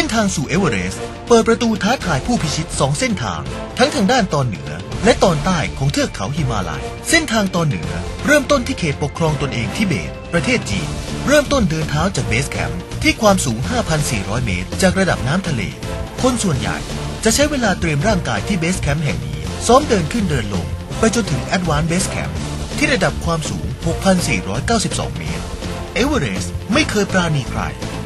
ส้นทางสู่เอเวอเรสต์เปิดประตูท้าทายผู้พิชิต 2 เส้นทาง ทั้งทางด้านตอนเหนือ และตอนใต้ของเทือกเขาหิมาลัยเส้นทางตอนเหนือ เริ่มต้นที่เขตปกครองตนเองทิเบต ประเทศจีน เริ่มต้นเดินเท้าจากเบสแคมป์ที่ความสูง 5,400 เมตร จากระดับน้ำทะเล คนส่วนใหญ่จะใช้เวลาเตรียมร่างกายที่เบสแคมป์แห่งนี้ซ้อมเดินขึ้นเดินลง ไปจนถึงแอดวานซ์เบสแคมป์ที่ระดับความสูง 6,492 เมตร เอเวอเรสต์ไม่เคยปราณีใคร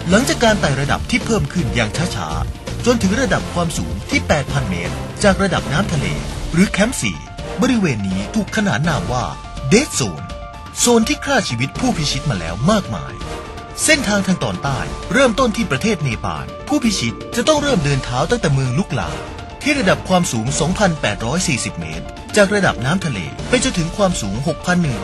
หลังจากการไต่ระดับที่เพิ่มขึ้นอย่างช้าๆ จนถึงระดับความสูงที่ 8,000 เมตร จากระดับน้ำทะเล หรือแคมป์สี่บริเวณนี้ถูกขนานนามว่าเด d โซน โซนที่ฆ่าชีวิตผู้พิชิตมาแล้วมากมาย เส้นทางทางตอนใต้เริ่มต้นที่ประเทศเนปาลผู้พิชิตจะต้องเริ่มเดินเท้าตั้งแต่เมืองลุกลา ที่ระดับความสูง 2,840 เมตร จากระดับน้ำทะเลไปจนถึงความสูง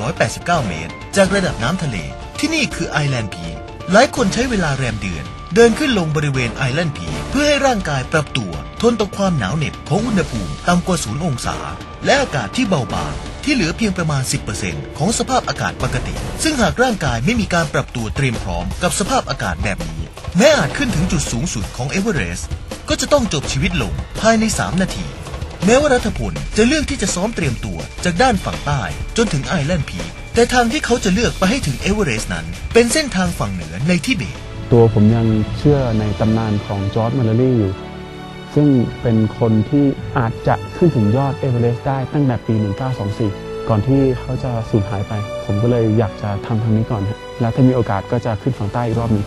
6,189 เมตร จากระดับน้ำทะเล ที่นี่คือไอแลนด์พี หลายคนใช้เวลาแรมเดือน เดินขึ้นลงบริเวณไอแลนด์พีเพื่อให้ร่างกายปรับตัว ทนต่อความหนาวเหน็บของอุณหภูมิต่ำกว่าศูนย์องศา และอากาศที่เบาบางที่เหลือเพียงประมาณ 10%ของสภาพอากาศปกติ ซึ่งหากร่างกายไม่มีการปรับตัวเตรียมพร้อมกับสภาพอากาศแบบนี้ แม้อาจขึ้นถึงจุดสูงสุดของเอเวอเรสต์ก็จะต้องจบชีวิตลงภายใน 3 นาที แม้ว่ารัฐพลจะเลือกที่จะซ้อมเตรียมตัวจากด้านฝั่งใต้จนถึงไอแลนด์พี แต่ทางที่เขาจะเลือกไปให้ถึงเอเวอเรสต์นั้น เป็นเส้นทางฝั่งเหนือในทิเบต ตัวผมยังเชื่อในตำนานของจอร์จมาร์ลี่อยู่ ซึ่งเป็นคนที่อาจจะขึ้นถึงยอดเอเวอเรสต์ได้ตั้งแต่ปี 1924 ก่อนที่เขาจะสูญหายไป ผมก็เลยอยากจะทำทางนี้ก่อนฮะแล้วถ้ามีโอกาสก็จะขึ้นฝั่งใต้อีกรอบหนึง